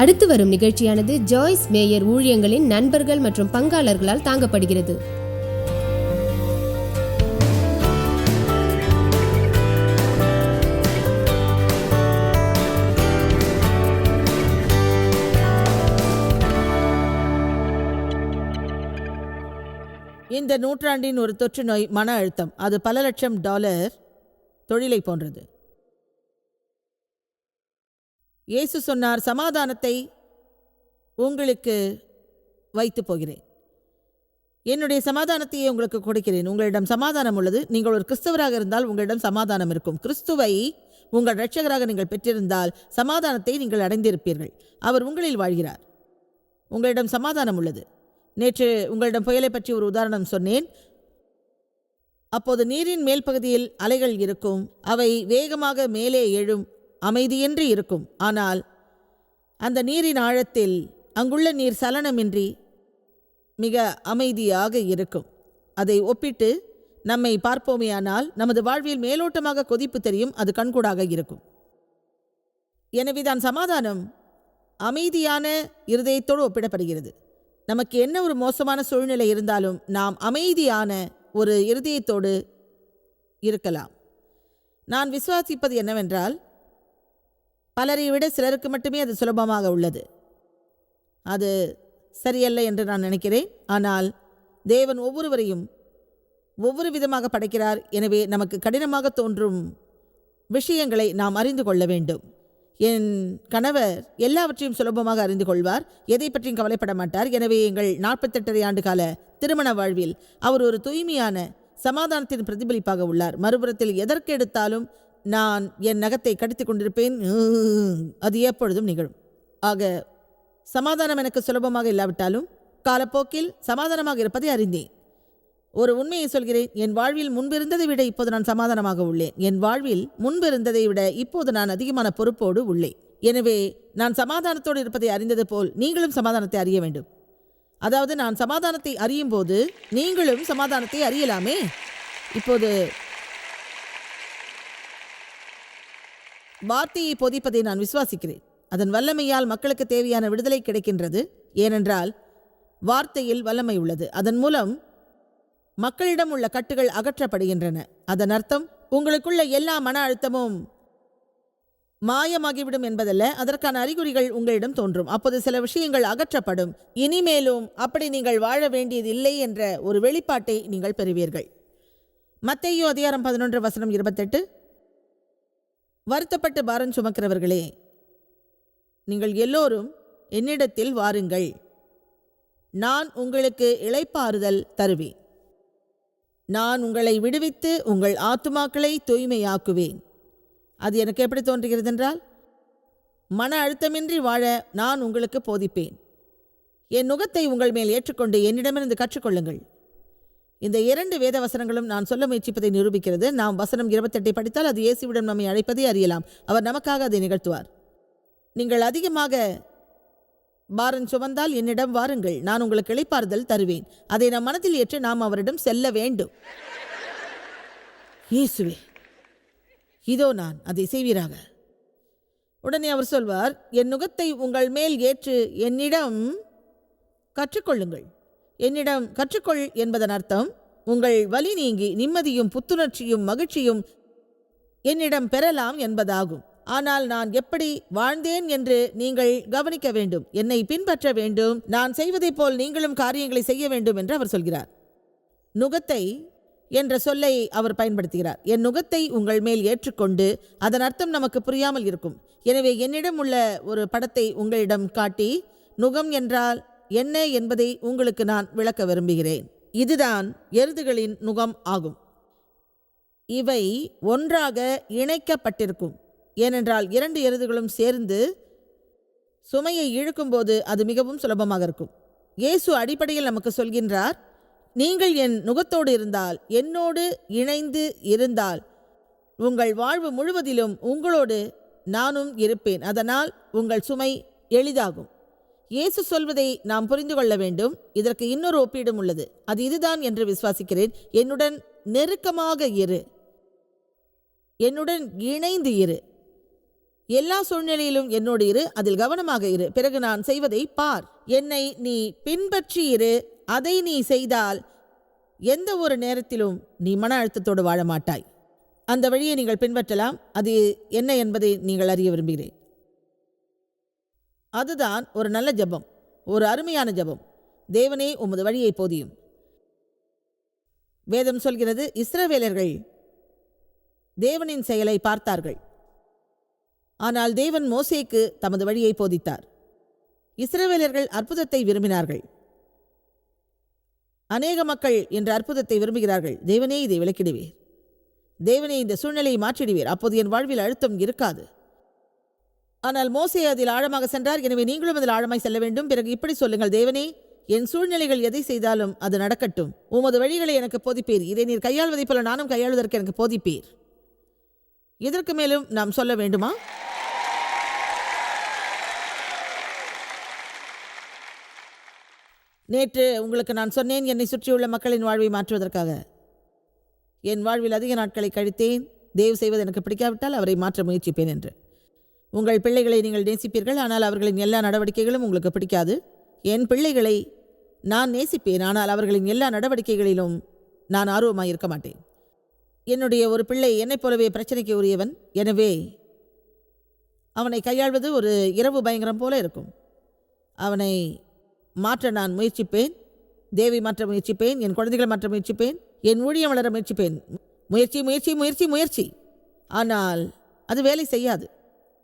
அடுத்து வரும் நிகழ்ச்சியானது ஜாய்ஸ் மேயர் ஊழியங்களின் நண்பர்கள் மற்றும் பங்காளர்களால் தாங்கப்படுகிறது. இந்த நூற்றாண்டின் ஒரு தொற்று நோய் மன அழுத்தம். அது பல லட்சம் டாலர் தொழிலை போன்றது. இயேசு சொன்னார் சமாதானத்தை உங்களுக்கு வைத்து போகிறேன். என்னுடைய சமாதானத்தையே உங்களுக்கு கொடுக்கிறேன். உங்களிடம் சமாதானம் உள்ளது. நீங்கள் ஒரு கிறிஸ்தவராக இருந்தால் உங்களிடம் சமாதானம் இருக்கும். கிறிஸ்துவை உங்கள் இரட்சகராக நீங்கள் பெற்றிருந்தால் சமாதானத்தை நீங்கள் அடைந்திருப்பீர்கள். அவர் உங்களில் வாழ்கிறார். உங்களிடம் சமாதானம் உள்ளது. நேற்று உங்களிடம் புயலை பற்றி ஒரு உதாரணம் சொன்னேன். அப்போது நீரின் மேல் பகுதியில் அலைகள் இருக்கும். அவை வேகமாக மேலே எழும். அமைதியின்றி இருக்கும். ஆனால் அந்த நீரின் ஆழத்தில் அங்குள்ள நீர் சலனமின்றி மிக அமைதியாக இருக்கும். அதை ஒப்பிட்டு நம்மை பார்ப்போமேயானால் நமது வாழ்வில் மேலோட்டமாக கொதிப்பு தெரியும் அது கண்கூடாக இருக்கும். எனவேதான் சமாதானம் அமைதியான இருதயத்தோடு ஒப்பிடப்படுகிறது. நமக்கு என்ன ஒரு மோசமான சூழ்நிலை இருந்தாலும் நாம் அமைதியான ஒரு இருதயத்தோடு இருக்கலாம். நான் விசுவாசிப்பது என்னவென்றால் பலரை விட சிலருக்கு மட்டுமே அது சுலபமாக உள்ளது. அது சரியல்ல என்று நான் நினைக்கிறேன். ஆனால் தேவன் ஒவ்வொருவரையும் ஒவ்வொரு விதமாக படைக்கிறார். எனவே நமக்கு கடினமாக தோன்றும் விஷயங்களை நாம் அறிந்து கொள்ள வேண்டும். என் கணவர் எல்லாவற்றையும் சுலபமாக அறிந்து கொள்வார். எதை பற்றியும் கவலைப்பட மாட்டார். எனவே எங்கள் நாற்பத்தெட்டரை ஆண்டு கால திருமண வாழ்வில் அவர் ஒரு தூய்மையான சமாதானத்தின் பிரதிபலிப்பாக உள்ளார். மறுபுறத்தில் எதற்கு எடுத்தாலும் நான் என் நகத்தை கடித்துக் கொண்டிருப்பேன். அது எப்பொழுதும் நிகழும். ஆக சமாதானம் எனக்கு சுலபமாக இல்லாவிட்டாலும் காலப்போக்கில் சமாதானமாக இருப்பதை அறிந்தேன். ஒரு உண்மையை சொல்கிறேன் என் வாழ்வில் முன்பிருந்ததை விட இப்போது நான் சமாதானமாக உள்ளேன். என் வாழ்வில் முன்பிருந்ததை விட இப்போது நான் அதிகமான பொறுப்போடு உள்ளேன். எனவே நான் சமாதானத்தோடு இருப்பதை அறிந்தது போல் நீங்களும் சமாதானத்தை அறிய வேண்டும். அதாவது நான் சமாதானத்தை அறியும் போது நீங்களும் சமாதானத்தை அறியலாமே? இப்போது வார்த்தையை போதிப்பதை நான் விசுவாசிக்கிறேன். அதன் வல்லமையால் மக்களுக்கு தேவையான விடுதலை கிடைக்கின்றது. ஏனென்றால் வார்த்தையில் வல்லமை உள்ளது. அதன் மூலம் மக்களிடம் உள்ள கட்டுகள் அகற்றப்படுகின்றன. அதன் அர்த்தம் உங்களுக்குள்ள எல்லா மன அழுத்தமும் மாயமாகிவிடும் என்பதல்ல. அதற்கான அறிகுறிகள் உங்களிடம் தோன்றும். அப்போது சில விஷயங்கள் அகற்றப்படும். இனிமேலும் அப்படி நீங்கள் வாழ வேண்டியதில்லை என்ற ஒரு வெளிப்பாட்டை நீங்கள் பெறுவீர்கள். மத்தையோ அதிகாரம் பதினொன்று வசனம் இருபத்தெட்டு. வருத்தப்பட்டு பாரம் சுமக்கிறவர்களே நீங்கள் எல்லோரும் என்னிடத்தில் வாருங்கள். நான் உங்களுக்கு இளைப்பாறுதல் தருவேன். நான் உங்களை விடுவித்து உங்கள் ஆத்துமாக்களை தூய்மையாக்குவேன். அது எனக்கு எப்படி தோன்றுகிறது என்றால் மன அழுத்தமின்றி வாழ நான் உங்களுக்கு போதிப்பேன். என் நுகத்தை உங்கள் மேல் ஏற்றுக்கொண்டு என்னிடமிருந்து கற்றுக்கொள்ளுங்கள். இந்த இரண்டு வேத வசனங்களும் நான் சொல்ல முயற்சிப்பதை நிரூபிக்கிறது. நாம் வசனம் இருபத்தெட்டை படித்தால் அது இயேசுவிடம் நம்மை அழைப்பதை அறியலாம். அவர் நமக்காக அதை நிகழ்த்துவார். நீங்கள் அதிகமாக பாரம் சுமந்தால் என்னிடம் வாருங்கள். நான் உங்களுக்கு இழைப்பாறுதல் தருவேன். அதை நம் மனதில் ஏற்று நாம் அவரிடம் செல்ல வேண்டும். இயேசுவே இதோ நான் அதை செய்வீராக. உடனே அவர் சொல்வார் என் நுகத்தை உங்கள் மேல் ஏற்று என்னிடம் கற்றுக்கொள்ளுங்கள். என்னிடம் கற்றுக்கொள் என்பதன் அர்த்தம் உங்கள் வலி நீங்கி நிம்மதியும் புத்துணர்ச்சியும் மகிழ்ச்சியும் என்னிடம் பெறலாம் என்பதாகும். ஆனால் நான் எப்படி வாழ்ந்தேன் என்று நீங்கள் கவனிக்க வேண்டும். என்னை பின்பற்ற வேண்டும். நான் செய்வதைப் போல் நீங்களும் காரியங்களை செய்ய வேண்டும் என்று அவர் சொல்கிறார். நுகத்தை என்ற சொல்லை அவர் பயன்படுத்துகிறார். என் நுகத்தை உங்கள் மேல் ஏற்றுக்கொண்டு அதன் அர்த்தம் நமக்கு புரியாமல் இருக்கும். எனவே என்னிடம் உள்ள ஒரு படத்தை உங்களிடம் காட்டி நுகம் என்றால் என்ன என்பதை உங்களுக்கு நான் விளக்க விரும்புகிறேன். இதுதான் எருதுகளின் நுகம் ஆகும். இவை ஒன்றாக இணைக்கப்பட்டிருக்கும். ஏனென்றால் இரண்டு எருதுகளும் சேர்ந்து சுமையை இழுக்கும்போது அது மிகவும் சுலபமாக இருக்கும். இயேசு அடிப்படையில் நமக்கு சொல்கின்றார் நீங்கள் என் நுகத்தோடு இருந்தால் என்னோடு இணைந்து இருந்தால் உங்கள் வாழ்வு முழுவதிலும் உங்களோடு நானும் இருப்பேன். அதனால் உங்கள் சுமை எளிதாகும். இயேசு சொல்வதை நாம் புரிந்து கொள்ள வேண்டும். இதற்கு இன்னொரு ஒப்பீடும் உள்ளது. அது இதுதான் என்று விசுவாசிக்கிறேன். என்னுடன் நெருக்கமாக இரு. என்னுடன் இணைந்து இரு. எல்லா சூழ்நிலையிலும் என்னோடு இரு. அதில் கவனமாக இரு. பிறகு நான் செய்வதை பார். என்னை நீ பின்பற்றி இரு. அதை நீ செய்தால் எந்த ஒரு நேரத்திலும் நீ மன அழுத்தத்தோடு வாழ மாட்டாய். அந்த வழியை நீங்கள் பின்பற்றலாம். அது என்ன என்பதை நீங்கள் அறிய விரும்புகிறேன். அதுதான் ஒரு நல்ல ஜெபம் ஒரு அருமையான ஜெபம். தேவனே உமது வழியை போதியும். வேதம் சொல்கிறது இஸ்ரவேலர்கள் தேவனின் செயலை பார்த்தார்கள். ஆனால் தேவன் மோசேக்கு தமது வழியை போதித்தார். இஸ்ரவேலர்கள் அற்புதத்தை விரும்பினார்கள். அநேக மக்கள் இன்று அற்புதத்தை விரும்புகிறார்கள். தேவனே இதை விளக்கிடுவீர். தேவனே இந்த சூழ்நிலையை மாற்றிடுவீர். அப்போது என் வாழ்வில் அழுத்தம் இருக்காது. ஆனால் மோசே அதில் ஆழமாக சென்றார். எனவே நீங்களும் அதில் ஆழமாய் செல்ல வேண்டும். பிறகு இப்படி சொல்லுங்கள் தேவனே என் சூழ்நிலைகள் எதை செய்தாலும் அது நடக்கட்டும். உமது வழிகளை எனக்கு போதிப்பீர். இதை நீர் கையாள்வதைப் போல நானும் கையாளுவதற்கு எனக்கு போதிப்பீர். இதற்கு மேலும் நாம் சொல்ல வேண்டுமா? நேற்று உங்களுக்கு நான் சொன்னேன் என்னை சுற்றியுள்ள மக்களின் வாழ்வை மாற்றுவதற்காக. என் வாழ்வில் அதிக நாட்களை கழித்தேன். தேவ் செய்வது எனக்கு பிடிக்காவிட்டால் அவரை மாற்ற முயற்சிப்பேன் என்று. உங்கள் பிள்ளைகளை நீங்கள் நேசிப்பீர்கள் ஆனால் அவர்களின் எல்லா நடவடிக்கைகளும் உங்களுக்கு பிடிக்காது. என் பிள்ளைகளை நான் நேசிப்பேன் ஆனால் அவர்களின் எல்லா நடவடிக்கைகளிலும் நான் ஆர்வமாக இருக்க மாட்டேன். என்னுடைய ஒரு பிள்ளை என்னைப் போலவே பிரச்சனைக்கு உரியவன் எனவே அவனை கையாள்வது ஒரு இரவு பயங்கரம் போல இருக்கும். அவனை மாற்ற நான் முயற்சிப்பேன். தேவி மாற்ற முயற்சிப்பேன். என் குழந்தைகளை மாற்ற முயற்சிப்பேன். என் ஊழியம் வளர முயற்சிப்பேன். முயற்சி முயற்சி முயற்சி முயற்சி. ஆனால் அது வேலை செய்யாது.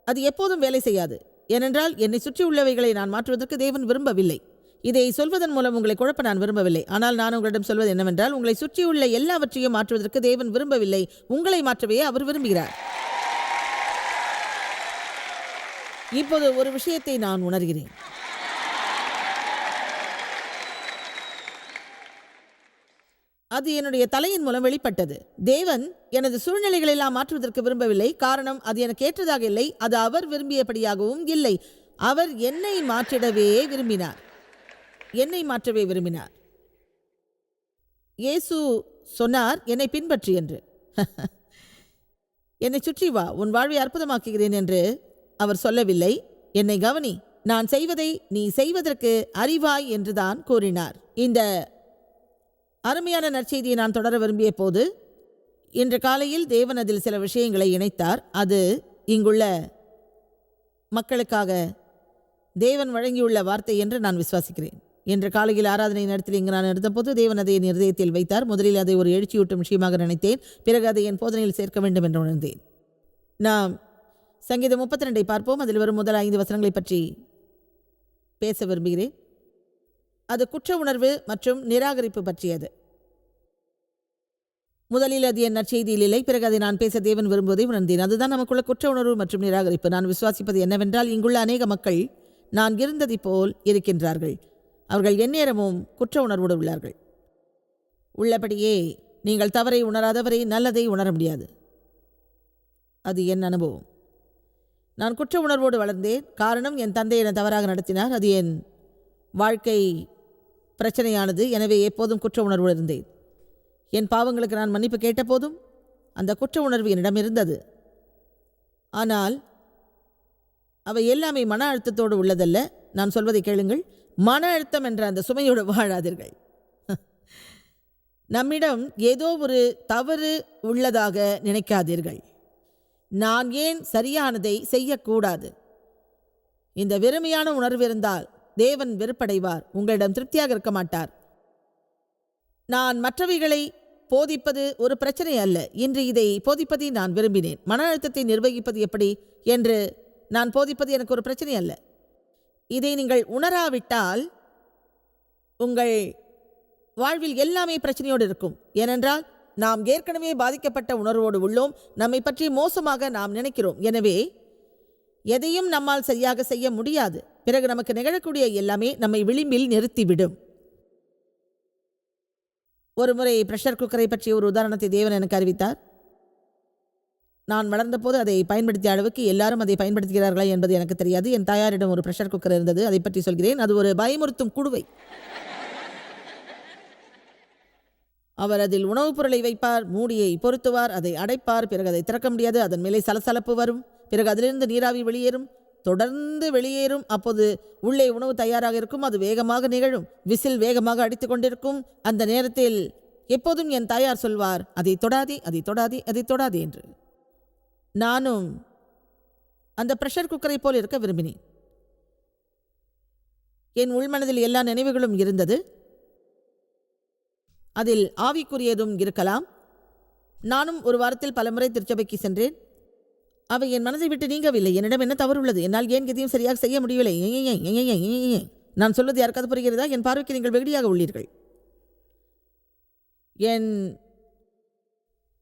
அது எப்போதும் வேலை செய்யாது. ஏனென்றால் என்னை சுற்றி உள்ளவைகளை நான் மாற்றுவதற்கு தேவன் விரும்பவில்லை. இதை சொல்வதன் மூலம் உங்களை குழப்ப நான் விரும்பவில்லை. ஆனால் நான் உங்களிடம் சொல்வது என்னவென்றால் உங்களை சுற்றியுள்ள எல்லாவற்றையும் மாற்றுவதற்கு தேவன் விரும்பவில்லை. உங்களை மாற்றவே அவர் விரும்புகிறார். இப்போது ஒரு விஷயத்தை நான் உணர்கிறேன். அது என்னுடைய தலையின் மூலம் வெளிப்பட்டது. தேவன் எனது சூழ்நிலைகளை எல்லாம் மாற்றுவதற்கு விரும்பவில்லை. காரணம் அது எனக்கு ஏற்றதாக இல்லை. அது அவர் விரும்பியபடியாகவும் இல்லை. அவர் என்னை மாற்றிடவே விரும்பினார். என்னை மாற்றவே விரும்பினார். இயேசு சொன்னார் என்னை பின்பற்றி என்று. என்னை சுற்றி வா. உன் வாழ்வை அற்புதமாக்குகிறேன் என்று அவர் சொல்லவில்லை. என்னை கவனி. நான் செய்வதை நீ செய்வதற்கு அறிவாய் என்றுதான் கூறினார். இந்த அருமையான நற்செய்தியை நான் தொடர விரும்பிய போது இன்று காலையில் தேவன் அதில் சில விஷயங்களை இணைத்தார். அது இங்குள்ள மக்களுக்காக தேவன் வழங்கியுள்ள வார்த்தை என்று நான் விசுவாசிக்கிறேன். இன்று காலையில் ஆராதனை நடத்தில் இங்கு நான் இருந்தபோது தேவன் அதை என் இருதயத்தில் வைத்தார். முதலில் அதை ஒரு எழுச்சியூட்டும் விஷயமாக நினைத்தேன். பிறகு அதை என் போதனையில் சேர்க்க வேண்டும் என்று உணர்ந்தேன். நாம் சங்கீதம் முப்பத்தி ரெண்டை பார்ப்போம். அதில் வரும் முதல் ஐந்து வசனங்களை பற்றி பேச விரும்புகிறேன். அது குற்ற உணர்வு மற்றும் நிராகரிப்பு பற்றியது. முதலில் அது என் நற்செய்தியில் இல்லை பிறகு அதை நான் பேச தேவன் விரும்புவதை உணர்ந்தேன். அதுதான் நமக்குள்ள குற்ற உணர்வு மற்றும் நிராகரிப்பு. நான் விசுவாசிப்பது என்னவென்றால் இங்குள்ள அநேக மக்கள் நான் இருந்ததை போல் இருக்கின்றார்கள். அவர்கள் எந்நேரமும் குற்ற உணர்வோடு உள்ளார்கள். உள்ளபடியே நீங்கள் தவறை உணராதவரை நல்லதை உணர முடியாது. அது என் அனுபவம். நான் குற்ற உணர்வோடு வளர்ந்தேன். காரணம் என் தந்தை என்னை தவறாக நடத்தினார். அது என் வாழ்க்கை பிரச்சனையானது. எனவே எப்போதும் குற்ற உணர்வு இருந்தேன். என் பாவங்களுக்கு நான் மன்னிப்பு கேட்டபோதும் அந்த குற்ற உணர்வு என்னிடம் இருந்தது. ஆனால் அவை எல்லாமே மன அழுத்தத்தோடு உள்ளதல்ல. நான் சொல்வதை கேளுங்கள். மன அழுத்தம் என்ற அந்த சுமையோடு வாழாதீர்கள். நம்மிடம் ஏதோ ஒரு தவறு உள்ளதாக நினைக்காதீர்கள். நான் ஏன் சரியானதை செய்யக்கூடாது? இந்த வெறுமையான உணர்வு இருந்தால் தேவன் வெறுப்படைவார். உங்களிடம் திருப்தியாக இருக்க மாட்டார். நான் மற்றவைகளை போதிப்பது ஒரு பிரச்சனை அல்ல. இன்று இதை போதிப்பதை நான் விரும்பினேன். மன அழுத்தத்தை நிர்வகிப்பது எப்படி என்று நான் போதிப்பது எனக்கு ஒரு பிரச்சனை அல்ல. இதை நீங்கள் உணராவிட்டால் உங்கள் வாழ்வில் எல்லாமே பிரச்சனையோடு இருக்கும். ஏனென்றால் நாம் ஏற்கனவே பாதிக்கப்பட்ட உணர்வோடு உள்ளோம். நம்மை பற்றி மோசமாக நாம் நினைக்கிறோம். எனவே எதையும் நம்மால் சரியாக செய்ய முடியாது. பிறகு நமக்கு நிகழக்கூடிய எல்லாமே நம்மை விளிம்பில் நிறுத்திவிடும். ஒரு முறை ப்ரெஷர் குக்கரை பற்றிய ஒரு உதாரணத்தை தேவன் எனக்கு அறிவித்தார். நான் வளர்ந்தபோது அதை பயன்படுத்திய அளவுக்கு எல்லாரும் அதை பயன்படுத்துகிறார்களா என்பது எனக்கு தெரியாது. என் தாயாரிடம் ஒரு ப்ரெஷர் குக்கர் இருந்தது. அதை பற்றி சொல்கிறேன். அது ஒரு பயமுறுத்தும் குடுவை. அவர் அதில் உணவுப் பொருளை வைப்பார் மூடியை பொருத்துவார் அதை அடைப்பார் பிறகு அதை திறக்க முடியாது. அதன் மேலே சலசலப்பு வரும். பிறகு அதிலிருந்து நீராவி வெளியேறும். தொடர்ந்து வெளியேறும். அப்போது உள்ளே உணவு தயாராக இருக்கும். அது வேகமாக நிகழும். விசில் வேகமாக அடித்து கொண்டிருக்கும். அந்த நேரத்தில் எப்போதும் என் தாயார் சொல்வார் அதை தொடாதே அதை தொடாதே அதை தொடாதே என்று. நானும் அந்த ப்ரெஷர் குக்கரை போல் இருக்க விரும்பினேன். என் உள்மனதில் எல்லா நினைவுகளும் இருந்தது. அதில் ஆவிக்குரியதும் இருக்கலாம். நானும் ஒரு வாரத்தில் பலமுறை திருச்சபைக்கு சென்றேன். அவை என் மனதை விட்டு நீங்கவில்லை. என்னிடம் என்ன தவறு உள்ளது என்னால் ஏன் எதையும் சரியாக செய்ய முடியவில்லை? ஏன், நான் சொல்வது யாருக்காவது புரிகிறதா? என் பார்வைக்கு நீங்கள் வெகுடியாக உள்ளீர்கள். என்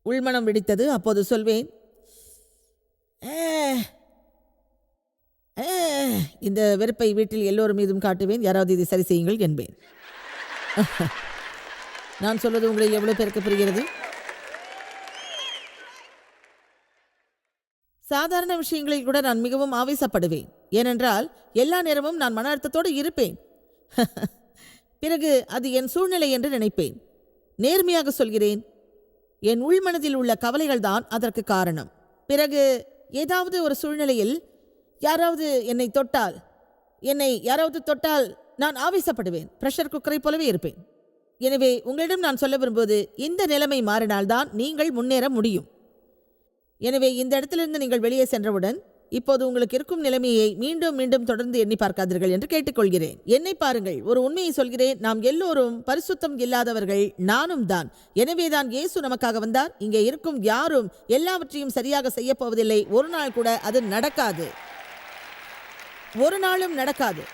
உள்மனம் வெடித்தது. அப்போது சொல்வேன் "ஏ, இந்த வெறுப்பை வீட்டில் எல்லோரும் மீதும் காட்டுவேன். யாராவது இதை சரி செய்யுங்கள் என்பேன். நான் சொல்வது உங்களை எவ்வளோ பேருக்கு புரிகிறது? சாதாரண விஷயங்களில் கூட நான் மிகவும் ஆவேசப்படுவேன். ஏனென்றால் எல்லா நேரமும் நான் மன அழுத்தத்தோடு இருப்பேன். பிறகு அது என் சூழ்நிலை என்று நினைப்பேன். நேர்மையாக சொல்கிறேன். என் உள்மனதில் உள்ள கவலைகள் தான் அதற்கு காரணம். பிறகு ஏதாவது ஒரு சூழ்நிலையில் யாராவது என்னை தொட்டால் என்னை யாராவது தொட்டால் நான் ஆவேசப்படுவேன். ப்ரெஷர் குக்கரை போலவே இருப்பேன். எனவே உங்களிடம் நான் சொல்ல விரும்புவது இந்த நிலைமை மாறினால்தான் நீங்கள் முன்னேற முடியும். எனவே இந்த இடத்திலிருந்து நீங்கள் வெளியே சென்றவுடன் இப்போது உங்களுக்கு இருக்கும் நிலைமையை மீண்டும் மீண்டும் தொடர்ந்து எண்ணி பார்க்காதீர்கள் என்று கேட்டுக்கொள்கிறேன். என்னை பாருங்கள் ஒரு உண்மையை சொல்கிறேன். நாம் எல்லோரும் பரிசுத்தம் இல்லாதவர்கள் நானும் தான். எனவேதான் இயேசு நமக்காக வந்தார். இங்கே இருக்கும் யாரும் எல்லாவற்றையும் சரியாக செய்ய போவதில்லை. ஒரு நாள் கூட அது நடக்காது. ஒரு நாளும் நடக்காது.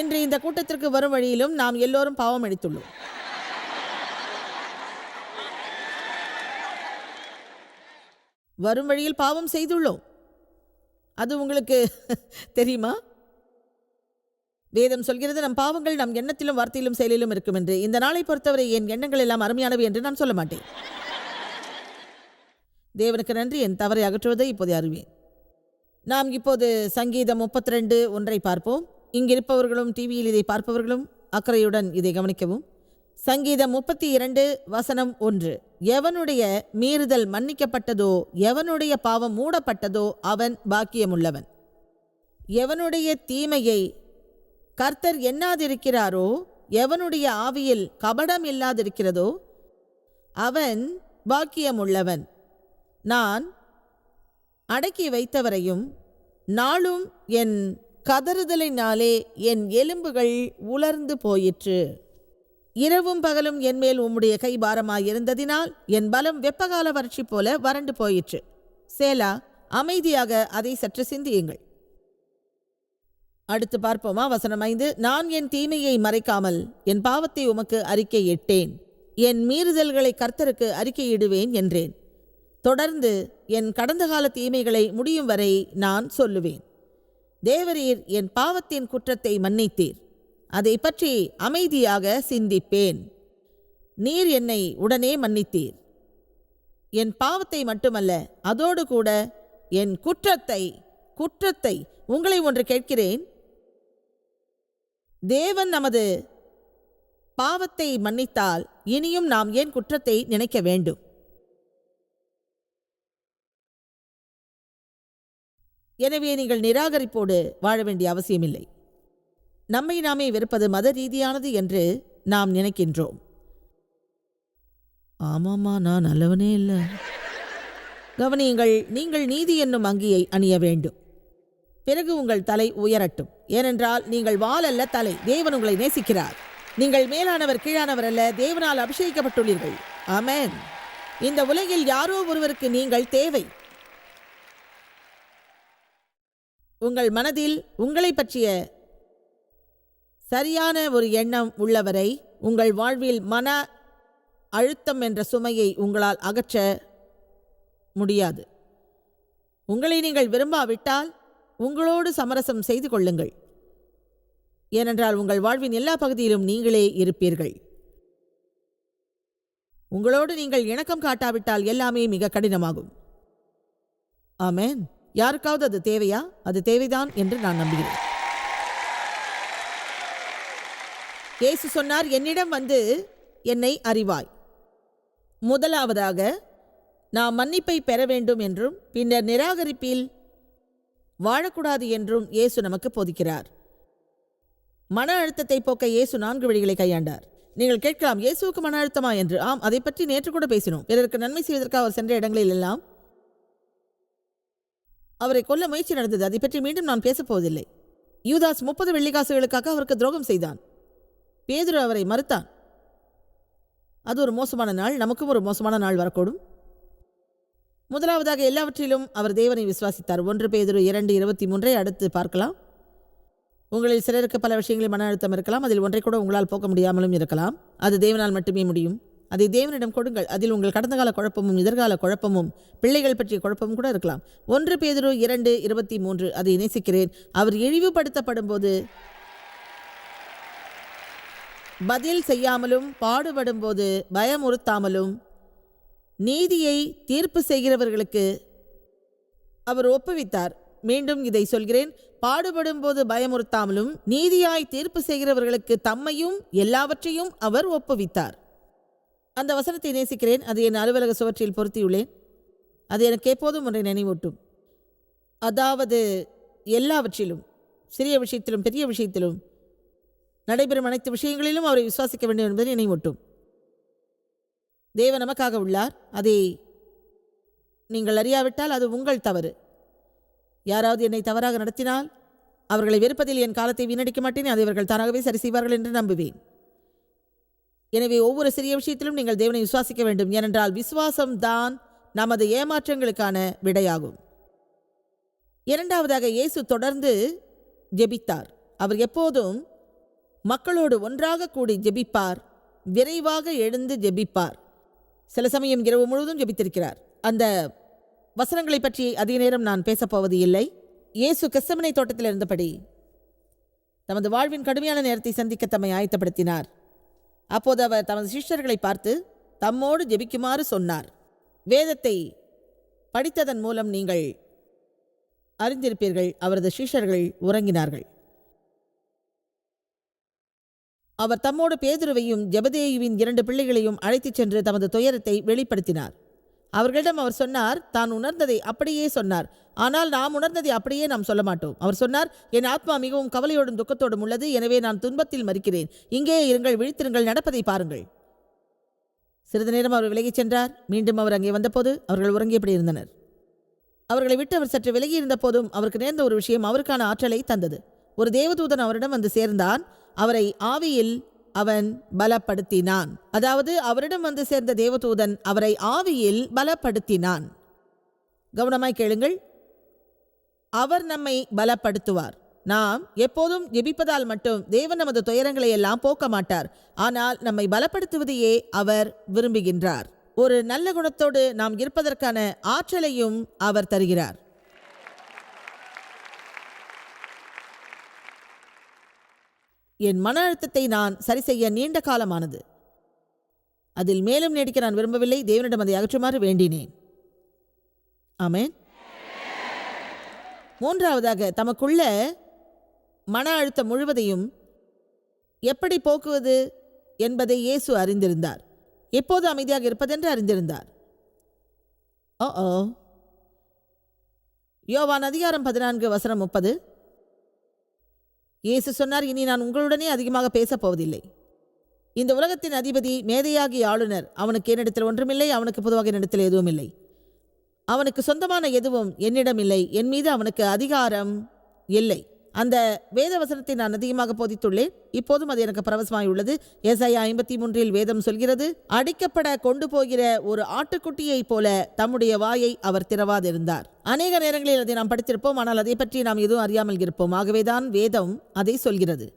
இன்று இந்த கூட்டத்திற்கு வரும் வழியிலும் நாம் எல்லோரும் பாவம் அளித்துள்ளோம் வரும் வழியில் பாவம் செய்துள்ளோம். அது உங்களுக்கு தெரியுமா? வேதம் சொல்கிறது நம் பாவங்கள் நம் எண்ணத்திலும் வார்த்தையிலும் செயலிலும் இருக்கும் என்று. இந்த நாளை பொறுத்தவரை என் எண்ணங்கள் எல்லாம் அருமையானவை என்று நான் சொல்ல மாட்டேன். தேவனுக்கு நன்றி. என் தவறை அகற்றுவதை இப்போது அறிவேன். நாம் இப்போது சங்கீதம் முப்பத்தி ரெண்டு ஒன்றை பார்ப்போம். இங்கிருப்பவர்களும் டிவியில் இதை பார்ப்பவர்களும் அக்கறையுடன் இதை கவனிக்கவும். சங்கீதம் முப்பத்தி இரண்டு வசனம் ஒன்று. எவனுடைய மீறுதல் மன்னிக்கப்பட்டதோ எவனுடைய பாவம் மூடப்பட்டதோ அவன் பாக்கியமுள்ளவன். எவனுடைய தீமையை கர்த்தர் எண்ணாதிருக்கிறாரோ எவனுடைய ஆவியில் கபடம் இல்லாதிருக்கிறதோ அவன் பாக்கியமுள்ளவன். நான் அடக்கி வைத்தவரையும் நாளும் என் கதறுதலினாலே என் எலும்புகள் உலர்ந்து போயிற்று. இரவும் பகலும் என்மேல் உம்முடைய கை பாரமாயிருந்ததினால் என் பலம் வெப்பகால வறட்சி போல வறண்டு போயிற்று. சேலா அமைதியாக அதை சற்று சிந்தியுங்கள். அடுத்து பார்ப்போமா? வசனம் ஐந்து. நான் என் தீமையை மறைக்காமல் என் பாவத்தை உமக்கு அறிக்கை இட்டேன். என் மீறுதல்களை கர்த்தருக்கு அறிக்கையிடுவேன் என்றேன். தொடர்ந்து என் கடந்த கால தீமைகளை முடியும் வரை நான் சொல்லுவேன். தேவரீர் என் பாவத்தின் குற்றத்தை மன்னித்தீர். அதை பற்றி அமைதியாக சிந்திப்பேன். நீர் என்னை உடனே மன்னித்தீர். என் பாவத்தை மட்டுமல்ல அதோடு கூட என் குற்றத்தை குற்றத்தை உங்களை ஒன்று கேட்கிறேன். தேவன் நமது பாவத்தை மன்னித்தால் இனியும் நாம் ஏன் குற்றத்தை நினைக்க வேண்டும்? எனவே நீங்கள் நிராகரிப்போடு வாழ வேண்டிய அவசியமில்லை. நம்மை நாமே வெறுப்பது மத ரீதியானது என்று நாம் நினைக்கின்றோம். ஆமாம்மா நான் நல்லவனே இல்லை. கவனியுங்கள் நீங்கள் நீதி என்னும் அங்கியை அணிய வேண்டும். பிறகு உங்கள் தலை உயரட்டும். ஏனென்றால் நீங்கள் வால் அல்ல தலை தேவன் உங்களை நேசிக்கிறார். நீங்கள் மேலானவர் கீழானவர் அல்ல தேவனால் அபிஷேகிக்கப்பட்டுள்ளீர்கள். ஆமென். இந்த உலகில் யாரோ ஒருவருக்கு நீங்கள் தேவை. உங்கள் மனதில் உங்களை பற்றிய சரியான ஒரு எண்ணம் உள்ளவரை உங்கள் வாழ்வில் மன அழுத்தம் என்ற சுமையை உங்களால் அகற்ற முடியாது. உங்களை நீங்கள் விரும்பாவிட்டால் உங்களோடு சமரசம் செய்து கொள்ளுங்கள். ஏனென்றால் உங்கள் வாழ்வின் எல்லா பகுதியிலும் நீங்களே இருப்பீர்கள். உங்களோடு நீங்கள் இணக்கம் காட்டாவிட்டால் எல்லாமே மிக கடினமாகும். ஆமேன். யாருக்காவது அது தேவையா? அது தேவைதான் என்று நான் நம்புகிறேன். இயேசு சொன்னார் என்னிடம் வந்து என்னை அறிவாய். முதலாவதாக நாம் மன்னிப்பை பெற வேண்டும் என்றும் பின்னர் நிராகரிப்பில் வாழக்கூடாது என்றும் இயேசு நமக்கு போதிக்கிறார். மன அழுத்தத்தை போக்க இயேசு நான்கு வழிகளை கையாண்டார். நீங்கள் கேட்கலாம் இயேசுவுக்கு மன அழுத்தமா என்று? ஆம் அதை பற்றி நேற்று கூட பேசினோம். பிறருக்கு நன்மை செய்வதற்காக அவர் சென்ற இடங்களில் எல்லாம் அவரை கொல்ல முயற்சி நடந்தது. அதை பற்றி மீண்டும் நான் பேசப்போவதில்லை யூதாஸ் முப்பது வெள்ளிக்காசுகளுக்காக அவருக்கு துரோகம் செய்தான். பேதுரு அவரை மறுத்தான். அது ஒரு மோசமான நாள் நமக்கும் ஒரு மோசமான நாள் வரக்கூடும். முதலாவதாக எல்லாவற்றிலும் அவர் தேவனை விசுவாசித்தார். ஒன்று பேதுரு இரண்டு இருபத்தி மூன்றை அடுத்து பார்க்கலாம். உங்களில் சிலருக்கு பல விஷயங்களில் மன அழுத்தம் இருக்கலாம். அதில் ஒன்றை கூட உங்களால் போக்க முடியாமலும் இருக்கலாம். அது தேவனால் மட்டுமே முடியும். அதை தேவனிடம் கொடுங்கள். அதில் உங்கள் கடந்த கால குழப்பமும் எதிர்கால குழப்பமும் பிள்ளைகள் பற்றிய குழப்பமும் கூட இருக்கலாம். ஒன்று பேதுரு இரண்டு இருபத்தி மூன்று. அதை நேசிக்கிறேன். அவர் இழிவுபடுத்தப்படும் போது பதில் செய்யாமலும் பாடுபடும் போது பயமுறுத்தாமலும் நீதியை தீர்ப்பு செய்கிறவர்களுக்கு அவர் ஒப்புவித்தார். மீண்டும் இதை சொல்கிறேன். பாடுபடும் போது பயமுறுத்தாமலும் நீதியாய் தீர்ப்பு செய்கிறவர்களுக்கு தம்மையும் எல்லாவற்றையும் அவர் ஒப்புவித்தார். அந்த வசனத்தை நேசிக்கிறேன். அது என் அலுவலக சுவற்றில் பொருத்தியுள்ளேன். அது எனக்கு எப்போதும் ஒன்றை நினைவூட்டும். அதாவது எல்லாவற்றிலும் சிறிய விஷயத்திலும் பெரிய விஷயத்திலும் நடைபெறும் அனைத்து விஷயங்களிலும் அவரை விசுவாசிக்க வேண்டும் என்பதை நினைவூட்டும். தேவன் நமக்காக உள்ளார். அதை நீங்கள் அறியாவிட்டால் அது உங்கள் தவறு. யாராவது என்னை தவறாக நடத்தினால் அவர்களை வெறுப்பதில் என் காலத்தை வீணடிக்க மாட்டேன். அதை அவர்கள் தானாகவே சரி செய்வார்கள் என்று நம்புவேன். எனவே ஒவ்வொரு சிறிய விஷயத்திலும் நீங்கள் தேவனை விசுவாசிக்க வேண்டும். ஏனென்றால் விசுவாசம் தான் நமது ஏமாற்றங்களுக்கான விடையாகும். இரண்டாவதாக இயேசு தொடர்ந்து ஜெபித்தார். அவர் எப்போதும் மக்களோடு ஒன்றாக கூடி ஜெபிப்பார். விரைவாக எழுந்து ஜெபிப்பார். சில சமயம் இரவு முழுவதும் ஜெபித்திருக்கிறார். அந்த வசனங்களை பற்றி அதிக நேரம் நான் பேசப்போவது இல்லை. இயேசு கெசமனை தோட்டத்தில் இருந்தபடி தமது வாழ்வின் கடுமையான நேரத்தை சந்திக்க தம்மை ஆயத்தப்படுத்தினார். அப்போது அவர் தமது சிஷ்யர்களை பார்த்து தம்மோடு ஜெபிக்குமாறு சொன்னார். வேதத்தை படித்ததன் மூலம் நீங்கள் அறிந்திருப்பீர்கள். அவரது சிஷ்யர்கள் உறங்கினார்கள். அவர் தம்மோடு பேதுருவையும் ஜெபதேயுவின் இரண்டு பிள்ளைகளையும் அழைத்துச் சென்று தமது துயரத்தை வெளிப்படுத்தினார். அவர்களிடம் அவர் சொன்னார் தான் உணர்ந்ததை அப்படியே சொன்னார். ஆனால் நாம் உணர்ந்ததை அப்படியே நாம் சொல்ல மாட்டோம். அவர் சொன்னார் என் ஆத்மா மிகவும் கவலையோடும் துக்கத்தோடும் உள்ளது. எனவே நான் துன்பத்தில் மறிக்கிறேன். இங்கே இருங்கள் விழித்திருங்கள் நடப்பதை பாருங்கள். சிறிது நேரம் அவர் விலகிச் சென்றார். மீண்டும் அவர் அங்கே வந்தபோது அவர்கள் உறங்கியபடி இருந்தனர். அவர்களை விட்டு அவர் சற்று விலகி இருந்த போதும் அவருக்கு நேர்ந்த ஒரு விஷயம் அவருக்கான ஆற்றலை தந்தது. ஒரு தேவதூதன் அவரிடம் வந்து சேர்ந்தான். அவரை ஆவியில் அவன் பலப்படுத்தினான். அதாவது அவரிடம் வந்து சேர்ந்த தேவதூதன் அவரை ஆவியில் பலப்படுத்தினான். கவனமாய் கேளுங்கள். அவர் நம்மை பலப்படுத்துவார். நாம் எப்போதும் ஜெபிப்பதால் மட்டும் தேவன் நமது துயரங்களை எல்லாம் போக்க மாட்டார். ஆனால் நம்மை பலப்படுத்துவதையே அவர் விரும்புகின்றார். ஒரு நல்ல குணத்தோடு நாம் இருப்பதற்கான ஆற்றலையும் அவர் தருகிறார். என் மன அழுத்தத்தை நான் சரி செய்ய நீண்ட காலமானது. அதில் மேலும் நீடிக்க நான் விரும்பவில்லை. தேவனிடம் அதை அகற்றுமாறு வேண்டினேன். ஆமென். மூன்றாவதாக தமக்குள்ள மன அழுத்தம் முழுவதையும் எப்படி போக்குவது என்பதை இயேசு அறிந்திருந்தார். எப்போது அமைதியாக இருப்பதென்று அறிந்திருந்தார். ஓ ஓ. யோவான் அதிகாரம் பதினான்கு வசனம் முப்பது. இயேசு சொன்னார் இனி நான் உங்களுடனே அதிகமாக பேசப் போவதில்லை. இந்த உலகத்தின் அதிபதி மேதையாகி ஆளுநர் அவனுக்கு என்னிடத்தில் ஒன்றுமில்லை அவனுக்கு பொதுவாக என்னிடத்தில் எதுவும் இல்லை. அவனுக்கு சொந்தமான எதுவும் என்னிடம் இல்லை என் மீது அவனுக்கு அதிகாரம் இல்லை. அந்த வேத வசனத்தை நான் அதிகமாக போதித்துள்ளேன். இப்போதும் அது எனக்கு பரவசமாயுள்ளது. ஏசாயா ஐம்பத்தி மூன்றில் வேதம் சொல்கிறது அடிக்கப்பட கொண்டு போகிற ஒரு ஆட்டுக்குட்டியைப் போல தம்முடைய வாயை அவர் திறவாதிருந்தார். அநேக நேரங்களில் அதை நாம் படித்திருப்போம் ஆனால் அதை பற்றி நாம் எதுவும் அறியாமல் இருப்போம். ஆகவேதான் வேதம் அதை சொல்கிறது.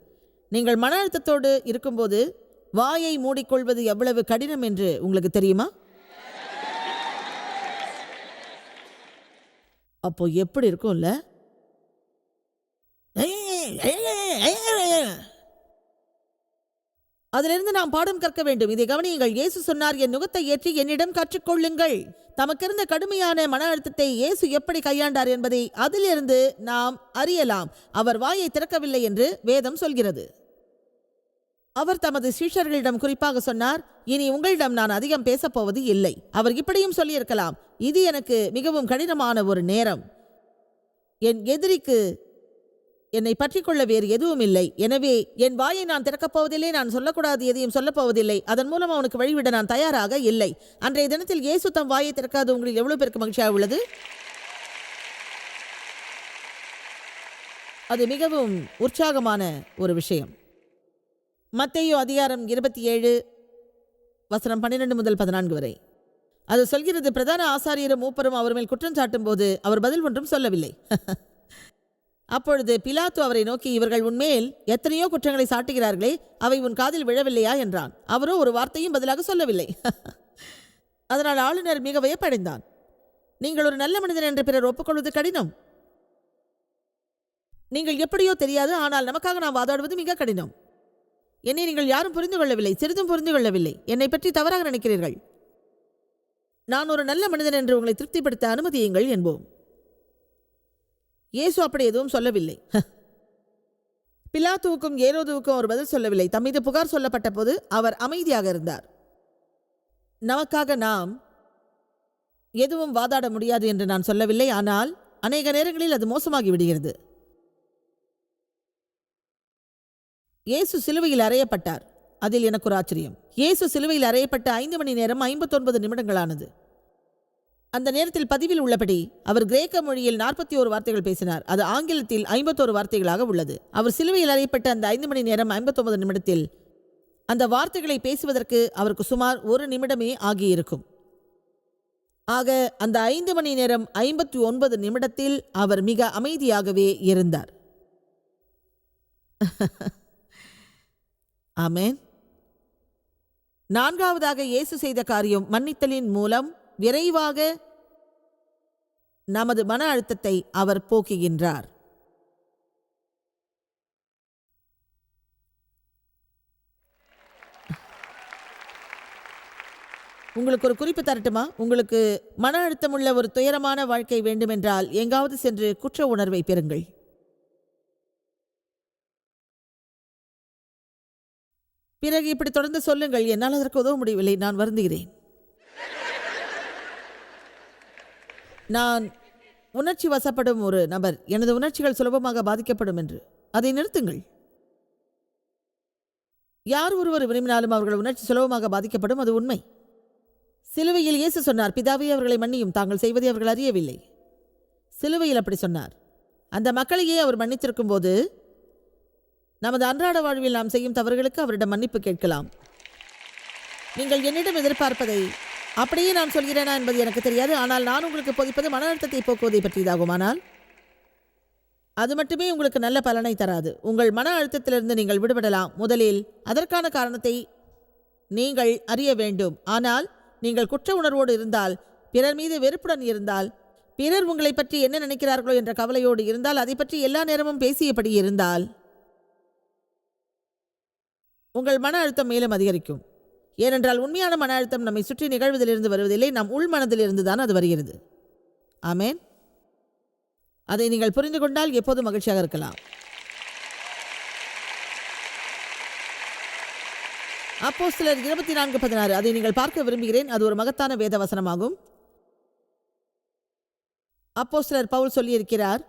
நீங்கள் மன அழுத்தத்தோடு இருக்கும்போது வாயை மூடிக்கொள்வது எவ்வளவு கடினம் என்று உங்களுக்கு தெரியுமா? அப்போ எப்படி இருக்கும்ல? அதிலிருந்து நாம் பாடம் கற்க வேண்டும். இதை கவனியுங்கள். இயேசு சொன்னார் என் நுகத்தை ஏற்றி என்னிடம் கற்றுக்கொள்ளுங்கள். தமக்கிருந்த கடுமையான மன அழுத்தத்தை இயேசு எப்படி கையாண்டார் என்பதை அதிலிருந்து நாம் அறியலாம். அவர் வாயை திறக்கவில்லை என்று வேதம் சொல்கிறது. அவர் தமது சீஷர்களிடம் குறிப்பாக சொன்னார் இனி உங்களிடம் நான் அதிகம் பேசப்போவது இல்லை. அவர் இப்படியும் சொல்லியிருக்கலாம். இது எனக்கு மிகவும் கடினமான ஒரு நேரம். என் எதிரிக்கு என்னை பற்றிக்கொள்ள வேறு எதுவும் இல்லை. எனவே என் வாயை நான் திறக்கப் போவதில்லை நான் சொல்லக்கூடாது எதையும் சொல்லப் போவதில்லை. அதன் மூலம் அவனுக்கு வழிவிட நான் தயாராக இல்லை. அன்றைய தினத்தில் இயேசு தம் வாயை திறக்காது உங்களில் எவ்வளவு பேருக்கு மகிழ்ச்சியாக உள்ளது? அது மிகவும் உற்சாகமான ஒரு விஷயம். மத்தையோ அதிகாரம் இருபத்தி ஏழு வசனம் பன்னிரெண்டு முதல் பதினான்கு வரை. அது சொல்கிறது பிரதான ஆசாரியரும் மூப்பரும் அவர் மேல் குற்றம் சாட்டும் போது அவர் பதில் ஒன்றும் சொல்லவில்லை. அப்பொழுது பிலாத்து அவரை நோக்கி இவர்கள் உன்மேல் எத்தனையோ குற்றங்களை சாட்டுகிறார்களே அவை உன் காதில் விழவில்லையா? என்றான். அவரோ ஒரு வார்த்தையும் பதிலாக சொல்லவில்லை. அதனால் ஆளுநர் மிக வியப்படைந்தான். நீங்கள் ஒரு நல்ல மனிதன் என்று பிறர் ஒப்புக்கொள்வது கடினம். நீங்கள் எப்படியோ தெரியாது ஆனால் நமக்காக நாம் வாதாடுவது மிக கடினம். என்னை நீங்கள் யாரும் புரிந்து கொள்ளவில்லை சிறிதும் புரிந்து கொள்ளவில்லை. என்னை பற்றி தவறாக நினைக்கிறீர்கள். நான் ஒரு நல்ல மனிதன் என்று உங்களை திருப்திப்படுத்த அனுமதியுங்கள் என்போம். இயேசு அப்படி எதுவும் சொல்லவில்லை. பிலாத்துவுக்கும் ஏரோதுவுக்கும் ஒரு பதில் சொல்லவில்லை. தம்மீது புகார் சொல்லப்பட்ட போது அவர் அமைதியாக இருந்தார். நமக்காக நாம் எதுவும் வாதாட முடியாது என்று நான் சொல்லவில்லை. ஆனால் அநேக நேரங்களில் அது மோசமாகி விடுகிறது. இயேசு சிலுவையில் அறையப்பட்டார். அதில் எனக்கு ஒரு ஆச்சரியம். இயேசு சிலுவையில் அறையப்பட்ட ஐந்து மணி நேரம் ஐம்பத்தொன்பது நிமிடங்களானது. அந்த நேரத்தில் பதிவில் உள்ளபடி அவர் கிரேக்க மொழியில் நாற்பத்தி ஒரு வார்த்தைகள் பேசினார். அது ஆங்கிலத்தில் ஐம்பத்தோரு வார்த்தைகளாக உள்ளது. அவர் சிலுவையில் அறையப்பட்ட அந்த ஐந்து மணி நேரம் ஐம்பத்தொன்பது நிமிடத்தில் அந்த வார்த்தைகளை பேசுவதற்கு அவருக்கு சுமார் ஒரு நிமிடமே ஆகியிருக்கும். ஆக அந்த ஐந்து மணி நேரம் ஐம்பத்தி ஒன்பது நிமிடத்தில் அவர் மிக அமைதியாகவே இருந்தார். ஆமேன். நான்காவதாக இயேசு செய்த காரியம் மன்னித்தலின் மூலம் விரைவாக நமது மன அழுத்தத்தை அவர் போக்குகின்றார். உங்களுக்கு ஒரு குறிப்பு தரட்டுமா? உங்களுக்கு மன அழுத்தமுள்ள ஒரு துயரமான வாழ்க்கை வேண்டுமென்றால் எங்காவது சென்று குற்ற உணர்வை பெறுங்கள். பிறகு இப்படி தொடர்ந்து சொல்லுங்கள். என்னால் அதற்கு உதவ முடியவில்லை. நான் வருந்துகிறேன். நான் உணர்ச்சி வசப்படும் ஒரு நபர். எனது உணர்ச்சிகள் சுலபமாக பாதிக்கப்படும் என்று. அதை நிறுத்துங்கள். யார் ஒருவர் விரும்பினாலும் அவர்கள் உணர்ச்சி சுலபமாக பாதிக்கப்படும் அது உண்மை. சிலுவையில் இயேசு சொன்னார் பிதாவை அவர்களை மன்னியும். தாங்கள் செய்வதை அவர்கள் அறியவில்லை. சிலுவையில் அப்படி சொன்னார். அந்த மக்களையே அவர் மன்னித்திருக்கும் போது நமது அன்றாட வாழ்வில் நாம் செய்யும் தவறுகளுக்கு அவரிடம் மன்னிப்பு கேட்கலாம். நீங்கள் என்னிடம் எதிர்பார்ப்பதை அப்படியே நான் சொல்கிறேனா என்பது எனக்கு தெரியாது. ஆனால் நான் உங்களுக்கு போதிப்பது மன அழுத்தத்தை போக்குவதை பற்றியதாகுமானால்? அது மட்டுமே உங்களுக்கு நல்ல பலனை தராது. உங்கள் மன அழுத்தத்திலிருந்து நீங்கள் விடுபடலாம். முதலில் அதற்கான காரணத்தை நீங்கள் அறிய வேண்டும். ஆனால் நீங்கள் குற்ற உணர்வோடு இருந்தால் பிறர் மீது வெறுப்புடன் இருந்தால் பிறர் உங்களை பற்றி என்ன நினைக்கிறார்களோ என்ற கவலையோடு இருந்தால் அதை பற்றி எல்லா நேரமும் பேசியபடி இருந்தால் உங்கள் மன அழுத்தம் மேலும் அதிகரிக்கும். ஏனென்றால் உண்மையான மன அழுத்தம் நம்மை சுற்றி நிகழ்வதிலிருந்து வருவதில்லை நம் உள் மனதிலிருந்து தான் அது வருகிறது. ஆமேன். அதை நீங்கள் புரிந்து கொண்டால் எப்போதும் மகிழ்ச்சியாக இருக்கலாம். அப்போ சிலர் இருபத்தி நான்கு பதினாறு. அதை நீங்கள் பார்க்க விரும்புகிறேன். அது ஒரு மகத்தான வேத வசனமாகும். அப்போ சிலர் பவுல் சொல்லியிருக்கிறார்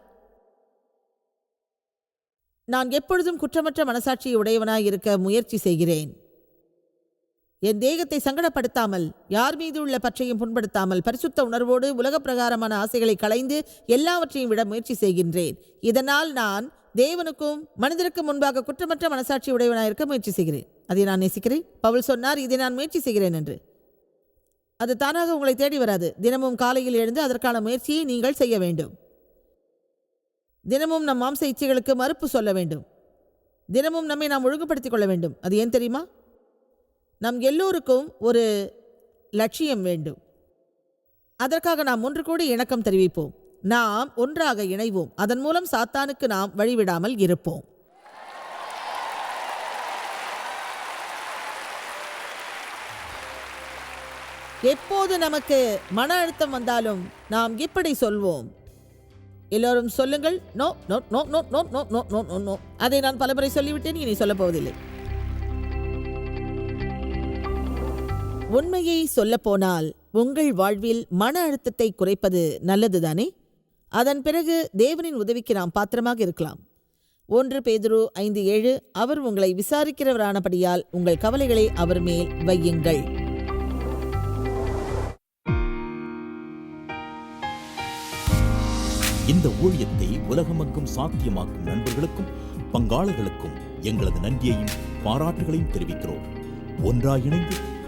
நான் எப்பொழுதும் குற்றமற்ற மனசாட்சியை உடையவனாய் இருக்க முயற்சி செய்கிறேன். என் தேகத்தை சங்கடப்படுத்தாமல் யார் மீது உள்ள பற்றையும் புண்படுத்தாமல் பரிசுத்த உணர்வோடு உலக பிரகாரமான ஆசைகளை களைந்து எல்லாவற்றையும் விட முயற்சி செய்கின்றேன். இதனால் நான் தேவனுக்கும் மனிதருக்கும் முன்பாக குற்றமற்ற மனசாட்சி உடையவனாயிருக்க முயற்சி செய்கிறேன். அதை நான் நேசிக்கிறேன். பவுல் சொன்னார் இதை நான் முயற்சி செய்கிறேன் என்று. அது தானாக உங்களை தேடி வராது. தினமும் காலையில் எழுந்து அதற்கான முயற்சியை நீங்கள் செய்ய வேண்டும். தினமும் நம் மாம்ச இச்சைகளுக்கு மறுப்பு சொல்ல வேண்டும். தினமும் நம்மை நாம் ஒழுங்குபடுத்திக் கொள்ள வேண்டும். அது ஏன் தெரியுமா? நம் எல்லோருக்கும் ஒரு லட்சியம் வேண்டும். அதற்காக நாம் ஒன்று கூடி இணக்கம் தெரிவிப்போம். நாம் ஒன்றாக இணைவோம். அதன் மூலம் சாத்தானுக்கு நாம் வழிவிடாமல் இருப்போம். எப்போது நமக்கு மன அழுத்தம் வந்தாலும் நாம் இப்படி சொல்வோம். எல்லோரும் சொல்லுங்கள் no no no no no no no no no no. அதை நான் பலமுறை சொல்லிவிட்டேன் இனி சொல்லப் போவதில்லை. உண்மையை சொல்லப்போனால் உங்கள் வாழ்வில் மன அழுத்தத்தை குறைப்பது நல்லதுதானே? அதன் பிறகு தேவனின் உதவிக்கு நாம் பாத்திரமாக இருக்கலாம். ஒன்று பேதுரு ஐந்து ஏழு அவர் உங்களை விசாரிக்கிறவரானபடியால் உங்கள் கவலைகளை அவர் மேல் வையுங்கள். இந்த ஊழியத்தை உலகமெங்கும் சாத்தியமாக்கும் நண்பர்களுக்கும் பங்காளர்களுக்கும் எங்களது நன்றியையும் பாராட்டுகளையும் தெரிவிக்கிறோம். ஒன்றாக இணைந்து